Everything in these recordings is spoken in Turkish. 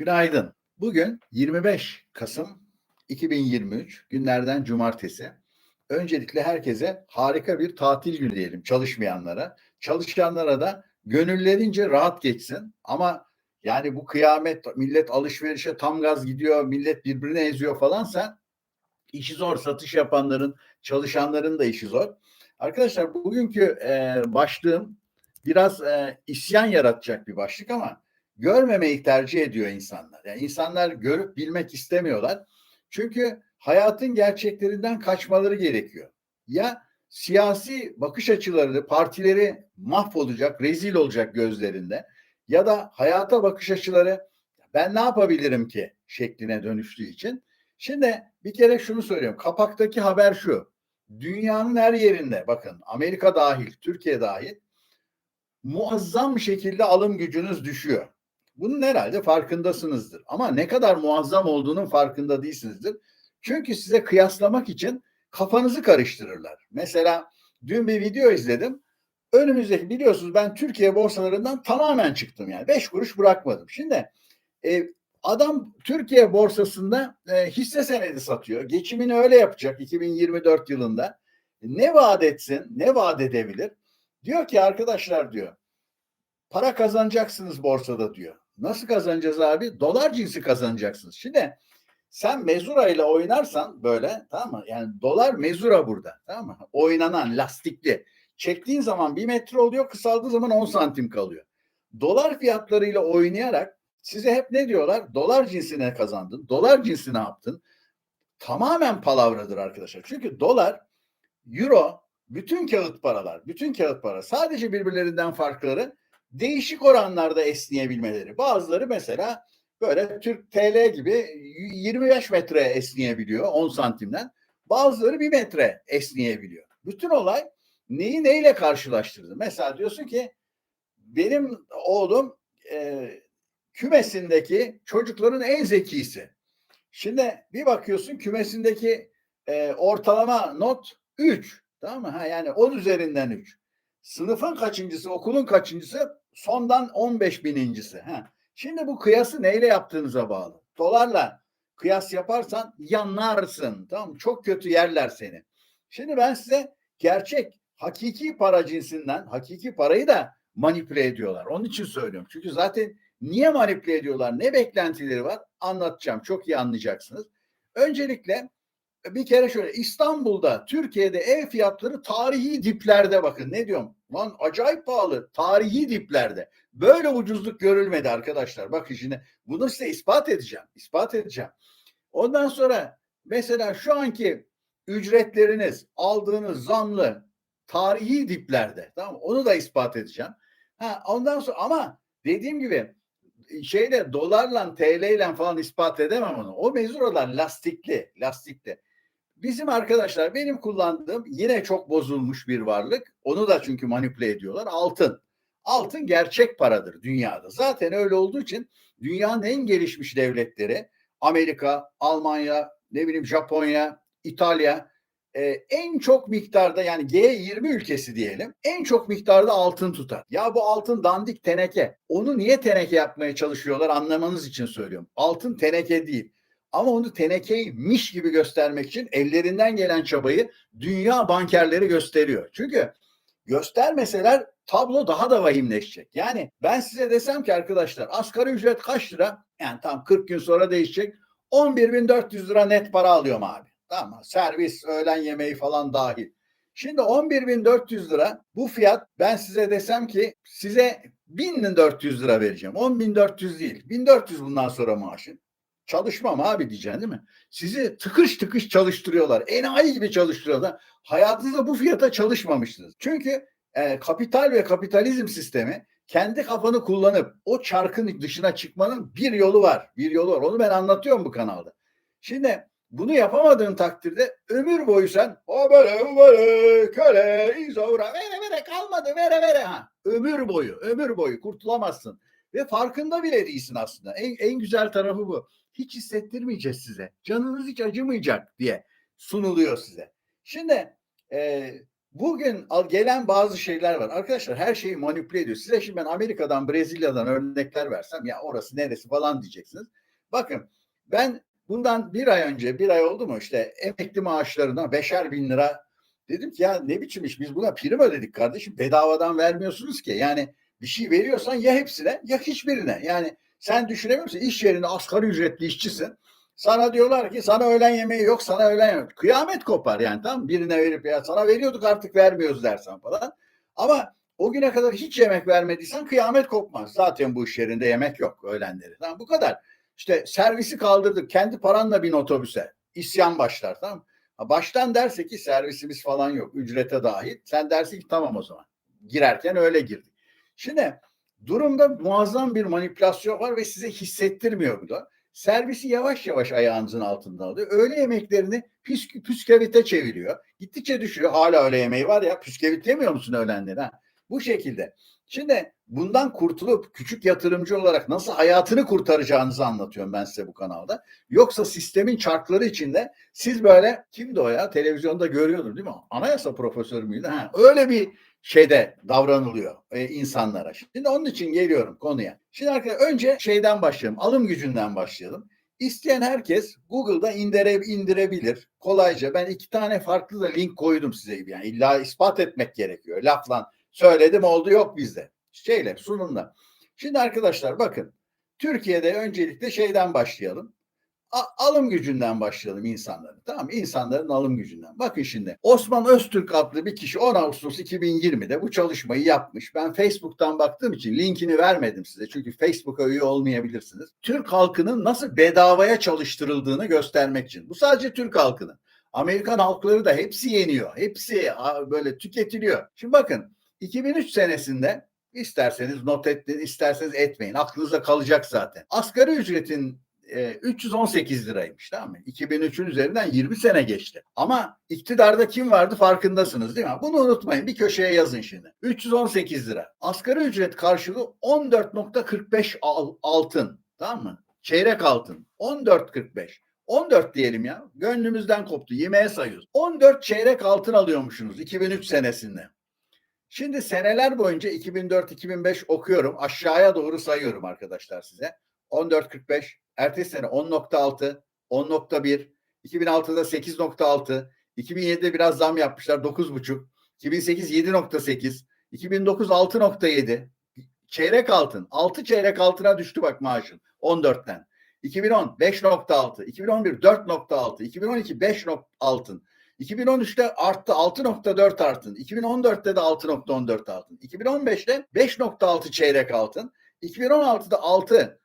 Günaydın. Bugün 25 Kasım 2023 günlerden cumartesi. Öncelikle herkese harika bir tatil günü diyelim çalışmayanlara. Çalışanlara da gönüllerince rahat geçsin. Ama yani bu kıyamet millet alışverişe tam gaz gidiyor, millet birbirine eziyor falansa işi zor. Satış yapanların, çalışanların da işi zor. Arkadaşlar bugünkü e, başlığım biraz e, isyan yaratacak bir başlık ama görmemeyi tercih ediyor insanlar. Yani insanlar görüp bilmek istemiyorlar. Çünkü hayatın gerçeklerinden kaçmaları gerekiyor. Ya siyasi bakış açıları, partileri mahvolacak, rezil olacak gözlerinde ya da hayata bakış açıları ben ne yapabilirim ki şekline dönüştüğü için. Şimdi bir kere şunu söylüyorum. Kapaktaki haber şu. Dünyanın her yerinde bakın Amerika dahil, Türkiye dahil muazzam şekilde alım gücünüz düşüyor. Bunun herhalde farkındasınızdır. Ama ne kadar muazzam olduğunun farkında değilsinizdir. Çünkü size kıyaslamak için kafanızı karıştırırlar. Mesela dün bir video izledim. Önümüzdeki biliyorsunuz ben Türkiye borsalarından tamamen çıktım yani. Beş kuruş bırakmadım. Şimdi e, adam Türkiye borsasında e, hisse senedi satıyor. Geçimini öyle yapacak 2024 yılında. Ne vaat etsin, ne vaat edebilir? Diyor ki arkadaşlar diyor para kazanacaksınız borsada diyor. Nasıl kazanacağız abi? Dolar cinsi kazanacaksınız. Şimdi sen mezura ile oynarsan böyle tamam mı? Yani dolar mezura burada tamam mı? Oynanan lastikli. Çektiğin zaman bir metre oluyor kısaldığı zaman 10 santim kalıyor. Dolar fiyatlarıyla oynayarak size hep ne diyorlar? Dolar cinsine kazandın. Dolar cinsi ne yaptın? Tamamen palavradır arkadaşlar. Çünkü dolar, euro, bütün kağıt paralar, bütün kağıt para sadece birbirlerinden farkları değişik oranlarda esneyebilmeleri. Bazıları mesela böyle Türk TL gibi 25 metre esneyebiliyor 10 santimden. Bazıları 1 metre esneyebiliyor. Bütün olay neyi neyle karşılaştırdı? Mesela diyorsun ki benim oğlum e, kümesindeki çocukların en zekisi. Şimdi bir bakıyorsun kümesindeki e, ortalama not 3. Tamam mı? Ha, yani 10 üzerinden 3. Sınıfın kaçıncısı, okulun kaçıncısı? Sondan 15 binincisi. Ha. Şimdi bu kıyası neyle yaptığınıza bağlı. Dolarla kıyas yaparsan yanarsın. Tamam? Çok kötü yerler seni. Şimdi ben size gerçek hakiki para cinsinden hakiki parayı da manipüle ediyorlar. Onun için söylüyorum. Çünkü zaten niye manipüle ediyorlar? Ne beklentileri var? Anlatacağım. Çok iyi anlayacaksınız. Öncelikle bir kere şöyle İstanbul'da Türkiye'de ev fiyatları tarihi diplerde bakın ne diyorum lan acayip pahalı tarihi diplerde. Böyle ucuzluk görülmedi arkadaşlar. Bakın şimdi bunu size ispat edeceğim ispat edeceğim. Ondan sonra mesela şu anki ücretleriniz aldığınız zamlı tarihi diplerde tamam onu da ispat edeceğim. Ha ondan sonra ama dediğim gibi şeyle dolarla TL ile falan ispat edemem onu. O mezuralar lastikli, lastikli. Bizim arkadaşlar benim kullandığım yine çok bozulmuş bir varlık. Onu da çünkü manipüle ediyorlar. Altın. Altın gerçek paradır dünyada. Zaten öyle olduğu için dünyanın en gelişmiş devletleri Amerika, Almanya, ne bileyim Japonya, İtalya e, en çok miktarda yani G20 ülkesi diyelim en çok miktarda altın tutar. Ya bu altın dandik teneke. Onu niye teneke yapmaya çalışıyorlar anlamanız için söylüyorum. Altın teneke değil. Ama onu tenekeymiş gibi göstermek için ellerinden gelen çabayı dünya bankerleri gösteriyor. Çünkü göstermeseler tablo daha da vahimleşecek. Yani ben size desem ki arkadaşlar asgari ücret kaç lira? Yani tam 40 gün sonra değişecek. 11.400 lira net para alıyorum abi. Tamam Servis, öğlen yemeği falan dahil. Şimdi 11.400 lira bu fiyat ben size desem ki size 1400 lira vereceğim. 10.400 değil. 1400 bundan sonra maaşın. Çalışmam abi diyeceksin değil mi? Sizi tıkış tıkış çalıştırıyorlar. Enayi gibi çalıştırıyorlar. Hayatınızda bu fiyata çalışmamışsınız. Çünkü e, kapital ve kapitalizm sistemi kendi kafanı kullanıp o çarkın dışına çıkmanın bir yolu var. Bir yolu var. Onu ben anlatıyorum bu kanalda. Şimdi bunu yapamadığın takdirde ömür boyu sen o böyle böyle köle izavra vere vere kalmadı vere vere ha. Ömür boyu ömür boyu kurtulamazsın. Ve farkında bile değilsin aslında. En, en güzel tarafı bu hiç hissettirmeyeceğiz size. Canınız hiç acımayacak diye sunuluyor size. Şimdi e, bugün gelen bazı şeyler var. Arkadaşlar her şeyi manipüle ediyor. Size şimdi ben Amerika'dan, Brezilya'dan örnekler versem ya orası neresi falan diyeceksiniz. Bakın ben bundan bir ay önce, bir ay oldu mu işte emekli maaşlarına beşer bin lira dedim ki ya ne biçim iş biz buna prim ödedik kardeşim bedavadan vermiyorsunuz ki. Yani bir şey veriyorsan ya hepsine ya hiçbirine. Yani sen düşünemiyor musun? İş yerinde asgari ücretli işçisin. Sana diyorlar ki sana öğlen yemeği yok, sana öğlen yemeği. Kıyamet kopar yani mı? Birine verip ya sana veriyorduk artık vermiyoruz dersen falan. Ama o güne kadar hiç yemek vermediysen kıyamet kopmaz. Zaten bu iş yerinde yemek yok öğlenleri. Tamam bu kadar. İşte servisi kaldırdık. Kendi paranla bin otobüse. İsyan başlar tamam Baştan derse ki servisimiz falan yok. Ücrete dahil. Sen dersin ki tamam o zaman. Girerken öyle girdik. Şimdi durumda muazzam bir manipülasyon var ve size hissettirmiyor bu da. Servisi yavaş yavaş ayağınızın altından alıyor. Öğle yemeklerini püsk püskevite çeviriyor. Gittikçe düşüyor. Hala öğle yemeği var ya. Püskevit yemiyor musun öğlenleri? Ha? Bu şekilde. Şimdi bundan kurtulup küçük yatırımcı olarak nasıl hayatını kurtaracağınızı anlatıyorum ben size bu kanalda. Yoksa sistemin çarkları içinde siz böyle kimdi o ya televizyonda görüyordum değil mi? Anayasa profesörü müydü? Ha, öyle bir şeyde davranılıyor e, insanlara. Şimdi onun için geliyorum konuya. Şimdi arkadaşlar önce şeyden başlayalım. Alım gücünden başlayalım. İsteyen herkes Google'da indire, indirebilir. Kolayca ben iki tane farklı da link koydum size gibi. Yani illa ispat etmek gerekiyor. Lafla söyledim oldu yok bizde. Şeyle sunumla. Şimdi arkadaşlar bakın. Türkiye'de öncelikle şeyden başlayalım. Alım gücünden başlayalım insanların. Tamam mı? İnsanların alım gücünden. Bakın şimdi Osman Öztürk adlı bir kişi 10 Ağustos 2020'de bu çalışmayı yapmış. Ben Facebook'tan baktığım için linkini vermedim size. Çünkü Facebook'a üye olmayabilirsiniz. Türk halkının nasıl bedavaya çalıştırıldığını göstermek için. Bu sadece Türk halkının. Amerikan halkları da hepsi yeniyor. Hepsi böyle tüketiliyor. Şimdi bakın 2003 senesinde isterseniz not edin, isterseniz etmeyin. Aklınızda kalacak zaten. Asgari ücretin e, 318 liraymış tamam mı? 2003'ün üzerinden 20 sene geçti. Ama iktidarda kim vardı farkındasınız değil mi? Bunu unutmayın. Bir köşeye yazın şimdi. 318 lira. Asgari ücret karşılığı 14.45 al- altın. Tamam mı? Çeyrek altın. 14.45. 14 diyelim ya. Gönlümüzden koptu. Yemeğe sayıyoruz. 14 çeyrek altın alıyormuşsunuz 2003 senesinde. Şimdi seneler boyunca 2004-2005 okuyorum. Aşağıya doğru sayıyorum arkadaşlar size. 14.45, ertesi sene 10.6, 10.1, 2006'da 8.6, 2007'de biraz zam yapmışlar 9.5, 2008 7.8, 2009 6.7, çeyrek altın, 6 çeyrek altına düştü bak maaşın 14'ten. 2010 5.6, 2011 4.6, 2012 5 altın, 2013'te arttı 6.4 altın. 2014'te de 6.14 altın. 2015'te 5.6 çeyrek altın. 2016'da 6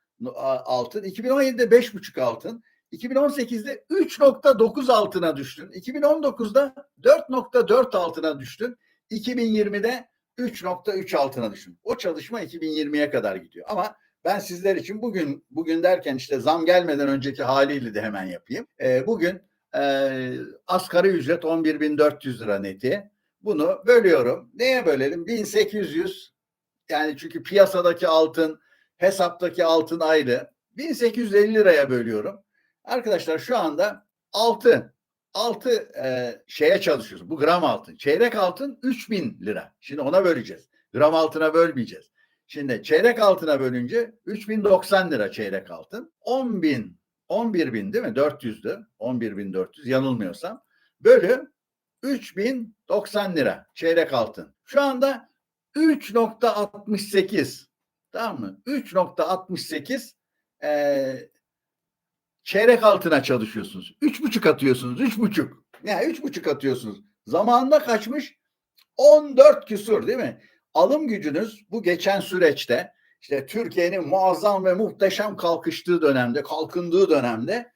altın. 2017'de 5.5 altın. 2018'de 3.9 altına düştün. 2019'da 4.4 altına düştün. 2020'de 3.3 altına düştün. O çalışma 2020'ye kadar gidiyor. Ama ben sizler için bugün bugün derken işte zam gelmeden önceki haliyle de hemen yapayım. Ee, bugün e, asgari ücret 11.400 lira neti. Bunu bölüyorum. Neye bölelim? 1800 yani çünkü piyasadaki altın, hesaptaki altın ayrı. 1850 liraya bölüyorum. Arkadaşlar şu anda 6 6 e, şeye çalışıyoruz. Bu gram altın. Çeyrek altın 3000 lira. Şimdi ona böleceğiz. Gram altına bölmeyeceğiz. Şimdi çeyrek altına bölünce 3090 lira çeyrek altın. 10 bin 11 bin değil mi? 400'dü. 11 bin 400 yanılmıyorsam. Bölü 3090 lira çeyrek altın. Şu anda 3.68 tamam mı? 3.68 e, çeyrek altına çalışıyorsunuz. 3.5 atıyorsunuz. 3.5. Yani 3.5 atıyorsunuz. Zamanında kaçmış? 14 küsur değil mi? Alım gücünüz bu geçen süreçte işte Türkiye'nin muazzam ve muhteşem kalkıştığı dönemde, kalkındığı dönemde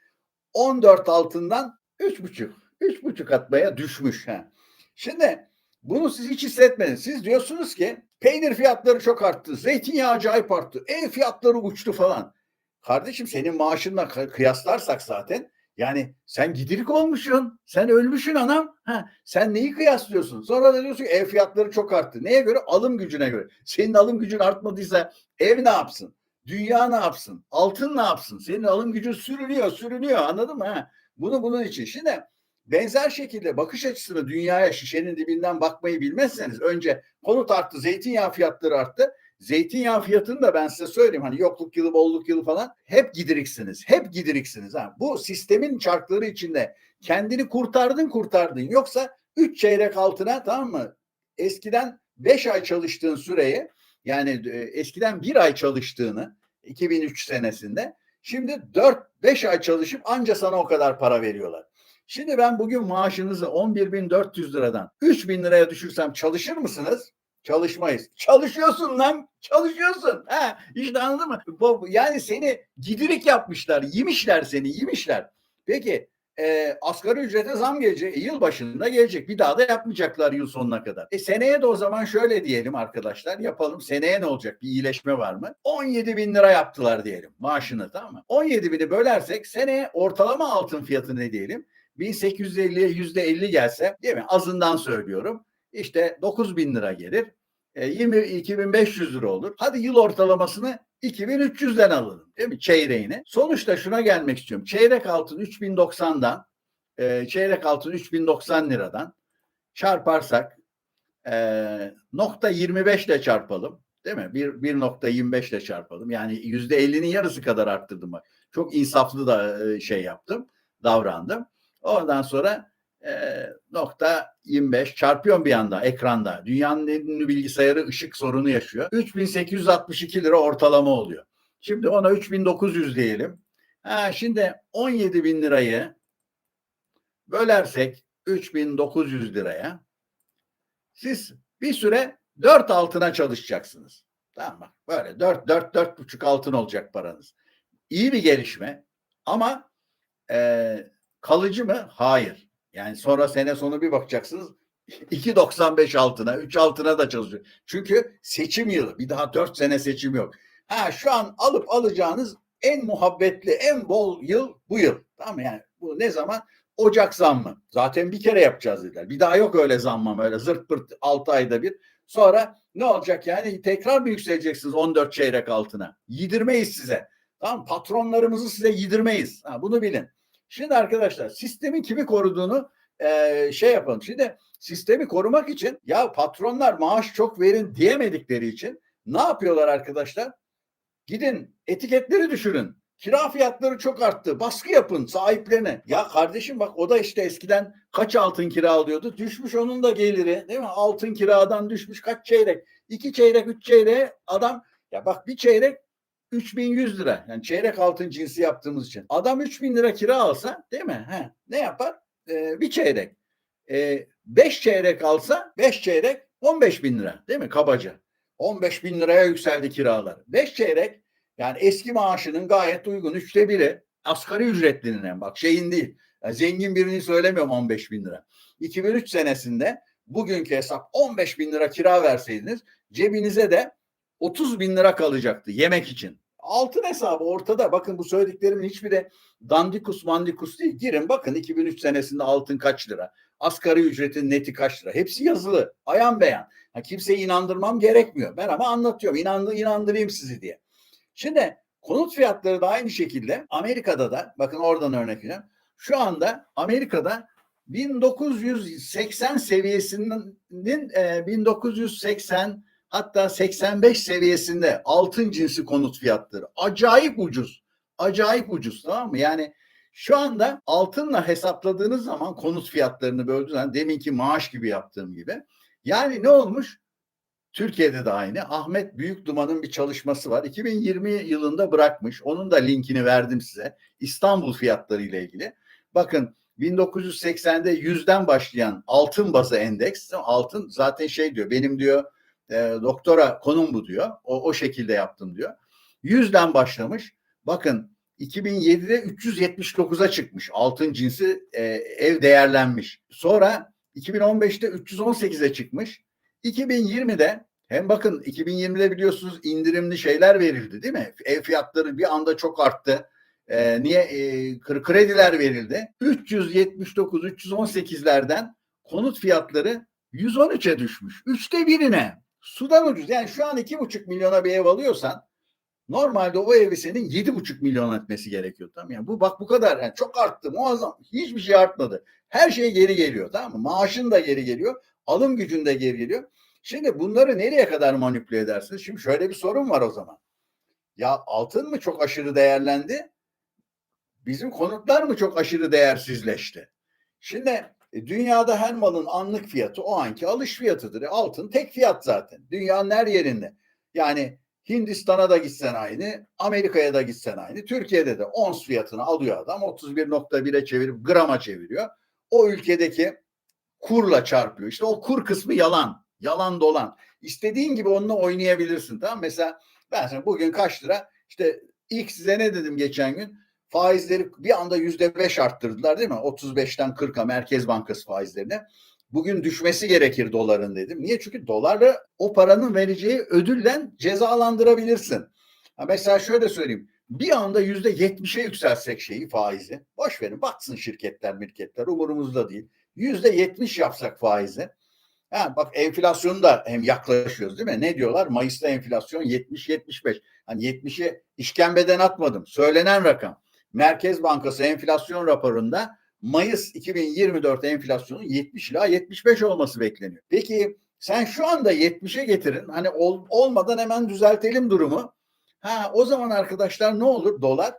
14 altından 3,5 3,5 atmaya düşmüş. Ha. Şimdi bunu siz hiç hissetmediniz. Siz diyorsunuz ki peynir fiyatları çok arttı, zeytinyağı acayip arttı, ev fiyatları uçtu falan. Kardeşim senin maaşınla kıyaslarsak zaten yani sen gidirik olmuşsun. Sen ölmüşsün anam. Ha, sen neyi kıyaslıyorsun? Sonra da diyorsun ki ev fiyatları çok arttı. Neye göre? Alım gücüne göre. Senin alım gücün artmadıysa ev ne yapsın? Dünya ne yapsın? Altın ne yapsın? Senin alım gücün sürünüyor, sürünüyor. Anladın mı? Ha? Bunu bunun için. Şimdi benzer şekilde bakış açısını dünyaya şişenin dibinden bakmayı bilmezseniz önce konut arttı, zeytinyağı fiyatları arttı. Zeytinyağı fiyatını da ben size söyleyeyim hani yokluk yılı, bolluk yılı falan hep gidiriksiniz. Hep gidiriksiniz. Ha. Bu sistemin çarkları içinde kendini kurtardın kurtardın. Yoksa 3 çeyrek altına tamam mı? Eskiden 5 ay çalıştığın süreyi yani e, eskiden bir ay çalıştığını 2003 senesinde şimdi 4-5 ay çalışıp anca sana o kadar para veriyorlar. Şimdi ben bugün maaşınızı 11.400 liradan 3.000 liraya düşürsem çalışır mısınız? Çalışmayız. Çalışıyorsun lan. Çalışıyorsun. Ha, işte anladın mı? Yani seni gidirik yapmışlar. Yemişler seni. Yemişler. Peki e, asgari ücrete zam gelecek. E, yıl başında gelecek. Bir daha da yapmayacaklar yıl sonuna kadar. E seneye de o zaman şöyle diyelim arkadaşlar. Yapalım. Seneye ne olacak? Bir iyileşme var mı? 17 bin lira yaptılar diyelim maaşını tamam mı? 17 bini bölersek seneye ortalama altın fiyatı ne diyelim? 1850'ye yüzde 50 gelse değil mi? Azından söylüyorum. İşte 9 bin lira gelir. E, 20, 2500 lira olur. Hadi yıl ortalamasını 2300'den alalım değil mi? Çeyreğini. Sonuçta şuna gelmek istiyorum. Çeyrek altın 3090'dan e, çeyrek altın 3090 liradan çarparsak e, nokta 25 ile çarpalım. Değil mi? Bir, 1.25 ile çarpalım. Yani %50'nin yarısı kadar arttırdım. Çok insaflı da e, şey yaptım. Davrandım. Ondan sonra e, nokta 25 çarpıyorum bir anda ekranda. Dünyanın en bilgisayarı ışık sorunu yaşıyor. 3862 lira ortalama oluyor. Şimdi ona 3900 diyelim. Ha, şimdi 17 bin lirayı bölersek 3900 liraya siz bir süre 4 altına çalışacaksınız. Tamam mı? Böyle 4 4 4 buçuk altın olacak paranız. İyi bir gelişme ama e, kalıcı mı? Hayır. Yani sonra sene sonu bir bakacaksınız 2.95 altına, 3 altına da çalışıyor. Çünkü seçim yılı. Bir daha 4 sene seçim yok. Ha şu an alıp alacağınız en muhabbetli, en bol yıl bu yıl. Tamam mı? Yani bu ne zaman? Ocak zammı. Zaten bir kere yapacağız dediler. Bir daha yok öyle zammam öyle zırt pırt 6 ayda bir. Sonra ne olacak yani tekrar mı yükseleceksiniz 14 çeyrek altına? Yedirmeyiz size. Tamam patronlarımızı size yedirmeyiz. Ha, bunu bilin. Şimdi arkadaşlar sistemin kimi koruduğunu e, şey yapalım. Şimdi sistemi korumak için ya patronlar maaş çok verin diyemedikleri için ne yapıyorlar arkadaşlar? Gidin etiketleri düşürün. Kira fiyatları çok arttı. Baskı yapın sahiplerine. Ya kardeşim bak o da işte eskiden kaç altın kira alıyordu? Düşmüş onun da geliri değil mi? Altın kiradan düşmüş kaç çeyrek? İki çeyrek, üç çeyreğe adam ya bak bir çeyrek 3100 lira. Yani çeyrek altın cinsi yaptığımız için. Adam 3000 lira kira alsa değil mi? He, ne yapar? Ee, bir çeyrek. Ee, beş çeyrek alsa beş çeyrek 15 bin lira değil mi kabaca? 15 bin liraya yükseldi kiralar. Beş çeyrek yani eski maaşının gayet uygun üçte biri asgari ücretlinin bak şeyin değil. Yani zengin birini söylemiyorum 15 bin lira. 2003 senesinde bugünkü hesap 15 bin lira kira verseydiniz cebinize de 30 bin lira kalacaktı yemek için. Altın hesabı ortada. Bakın bu söylediklerimin hiçbiri dandikus mandikus değil. Girin bakın 2003 senesinde altın kaç lira? Asgari ücretin neti kaç lira? Hepsi yazılı. Ayan beyan. Ha, kimseyi inandırmam gerekmiyor. Ben ama anlatıyorum. İnandı, inandırayım sizi diye. Şimdi konut fiyatları da aynı şekilde Amerika'da da bakın oradan örnek vereyim. Şu anda Amerika'da 1980 seviyesinin e, 1980 hatta 85 seviyesinde altın cinsi konut fiyatları acayip ucuz. Acayip ucuz tamam mı? Yani şu anda altınla hesapladığınız zaman konut fiyatlarını böldüğünüz zaman deminki maaş gibi yaptığım gibi. Yani ne olmuş? Türkiye'de de aynı. Ahmet Büyükduman'ın bir çalışması var. 2020 yılında bırakmış. Onun da linkini verdim size. İstanbul fiyatları ile ilgili. Bakın 1980'de yüzden başlayan altın bazı endeks. Altın zaten şey diyor. Benim diyor e, doktora konum bu diyor. O, o şekilde yaptım diyor. Yüzden başlamış. Bakın 2007'de 379'a çıkmış. Altın cinsi e, ev değerlenmiş. Sonra 2015'te 318'e çıkmış. 2020'de hem bakın 2020'de biliyorsunuz indirimli şeyler verildi değil mi? Ev fiyatları bir anda çok arttı. Ee, niye? Ee, krediler verildi. 379, 318'lerden konut fiyatları 113'e düşmüş. Üçte birine. Sudan ucuz. Yani şu an iki buçuk milyona bir ev alıyorsan Normalde o evi senin yedi buçuk milyon etmesi gerekiyor. Tamam yani bu bak bu kadar yani çok arttı muazzam. Hiçbir şey artmadı. Her şey geri geliyor tamam mı? Maaşın da geri geliyor. Alım gücün de geri geliyor. Şimdi bunları nereye kadar manipüle edersiniz? Şimdi şöyle bir sorun var o zaman. Ya altın mı çok aşırı değerlendi? Bizim konutlar mı çok aşırı değersizleşti? Şimdi e, dünyada her malın anlık fiyatı o anki alış fiyatıdır. E, altın tek fiyat zaten. Dünyanın her yerinde. Yani Hindistan'a da gitsen aynı, Amerika'ya da gitsen aynı. Türkiye'de de ons fiyatını alıyor adam 31.1'e çevirip grama çeviriyor. O ülkedeki kurla çarpıyor. İşte o kur kısmı yalan. Yalan dolan. İstediğin gibi onunla oynayabilirsin. Tamam Mesela ben sana bugün kaç lira işte ilk size ne dedim geçen gün? Faizleri bir anda yüzde beş arttırdılar değil mi? 35'ten 40'a Merkez Bankası faizlerini. Bugün düşmesi gerekir doların dedim. Niye? Çünkü dolarla o paranın vereceği ödülle cezalandırabilirsin. Ha mesela şöyle söyleyeyim. Bir anda yüzde yetmişe yükseltsek şeyi faizi. Boş verin batsın şirketler mirketler umurumuzda değil. Yüzde yetmiş yapsak faizi. Ha, bak enflasyonu da hem yaklaşıyoruz değil mi? Ne diyorlar? Mayıs'ta enflasyon 70-75. Hani 70'i işkembeden atmadım. Söylenen rakam. Merkez Bankası enflasyon raporunda Mayıs 2024 enflasyonun 70 ila 75 olması bekleniyor. Peki sen şu anda 70'e getirin. Hani ol, olmadan hemen düzeltelim durumu. Ha o zaman arkadaşlar ne olur? Dolar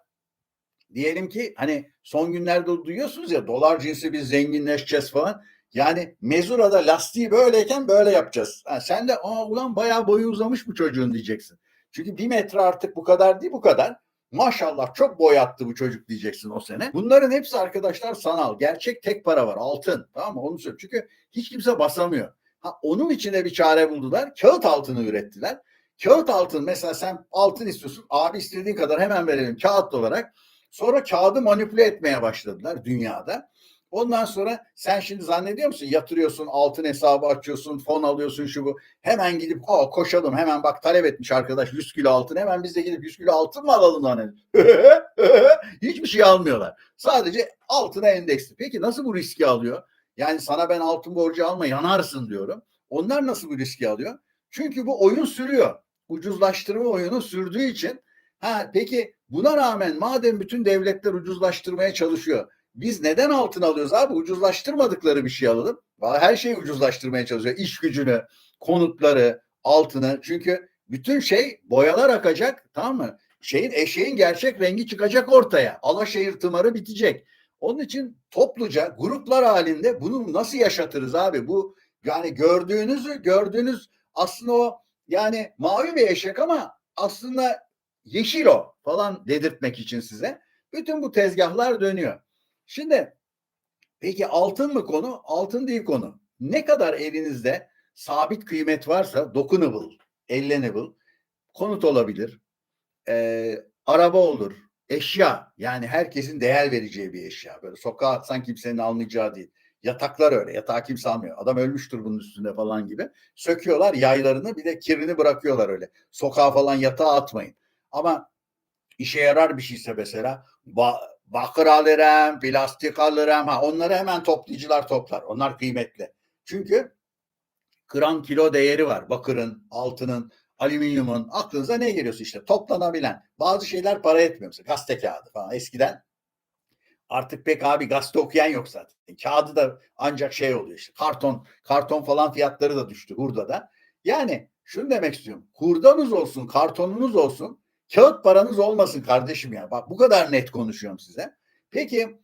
diyelim ki hani son günlerde duyuyorsunuz ya dolar cinsi biz zenginleşeceğiz falan. Yani mezurada lastiği böyleyken böyle yapacağız. Ha, sen de Aa, ulan bayağı boyu uzamış bu çocuğun diyeceksin. Çünkü bir metre artık bu kadar değil bu kadar. Maşallah çok boy attı bu çocuk diyeceksin o sene. Bunların hepsi arkadaşlar sanal. Gerçek tek para var altın. Tamam mı? Onu söylüyorum. Çünkü hiç kimse basamıyor. Ha, onun içine bir çare buldular. Kağıt altını ürettiler. Kağıt altın mesela sen altın istiyorsun. Abi istediğin kadar hemen verelim kağıt olarak. Sonra kağıdı manipüle etmeye başladılar dünyada. Ondan sonra sen şimdi zannediyor musun? Yatırıyorsun altın hesabı açıyorsun fon alıyorsun şu bu. Hemen gidip o koşalım. Hemen bak talep etmiş arkadaş 100 kilo altın. Hemen biz de gidip 100 kilo altın mı alalım lan hiçbir şey almıyorlar. Sadece altına endeksli. Peki nasıl bu riski alıyor? Yani sana ben altın borcu alma yanarsın diyorum. Onlar nasıl bu riski alıyor? Çünkü bu oyun sürüyor. Ucuzlaştırma oyunu sürdüğü için. Ha peki buna rağmen madem bütün devletler ucuzlaştırmaya çalışıyor biz neden altın alıyoruz abi? Ucuzlaştırmadıkları bir şey alalım. Her şeyi ucuzlaştırmaya çalışıyor. İş gücünü, konutları, altını. Çünkü bütün şey boyalar akacak tamam mı? Şeyin eşeğin gerçek rengi çıkacak ortaya. Alaşehir tımarı bitecek. Onun için topluca gruplar halinde bunu nasıl yaşatırız abi? Bu yani gördüğünüzü gördüğünüz aslında o yani mavi bir eşek ama aslında yeşil o falan dedirtmek için size. Bütün bu tezgahlar dönüyor. Şimdi peki altın mı konu? Altın değil konu. Ne kadar elinizde sabit kıymet varsa dokunable, ellenable, konut olabilir, e, araba olur, eşya yani herkesin değer vereceği bir eşya. Böyle sokağa atsan kimsenin almayacağı değil. Yataklar öyle. Yatağı kimse almıyor. Adam ölmüştür bunun üstünde falan gibi. Söküyorlar yaylarını bir de kirini bırakıyorlar öyle. Sokağa falan yatağa atmayın. Ama işe yarar bir şeyse mesela bakır alırım, plastik alırım. Ha, onları hemen toplayıcılar toplar. Onlar kıymetli. Çünkü gram kilo değeri var. Bakırın, altının, alüminyumun. Aklınıza ne geliyorsa işte toplanabilen. Bazı şeyler para etmiyor. Mesela gazete kağıdı falan. Eskiden artık pek abi gazete okuyan yok zaten. Kağıdı da ancak şey oluyor işte. Karton, karton falan fiyatları da düştü burada da. Yani şunu demek istiyorum. Hurdanız olsun, kartonunuz olsun Kağıt paranız olmasın kardeşim ya. Bak bu kadar net konuşuyorum size. Peki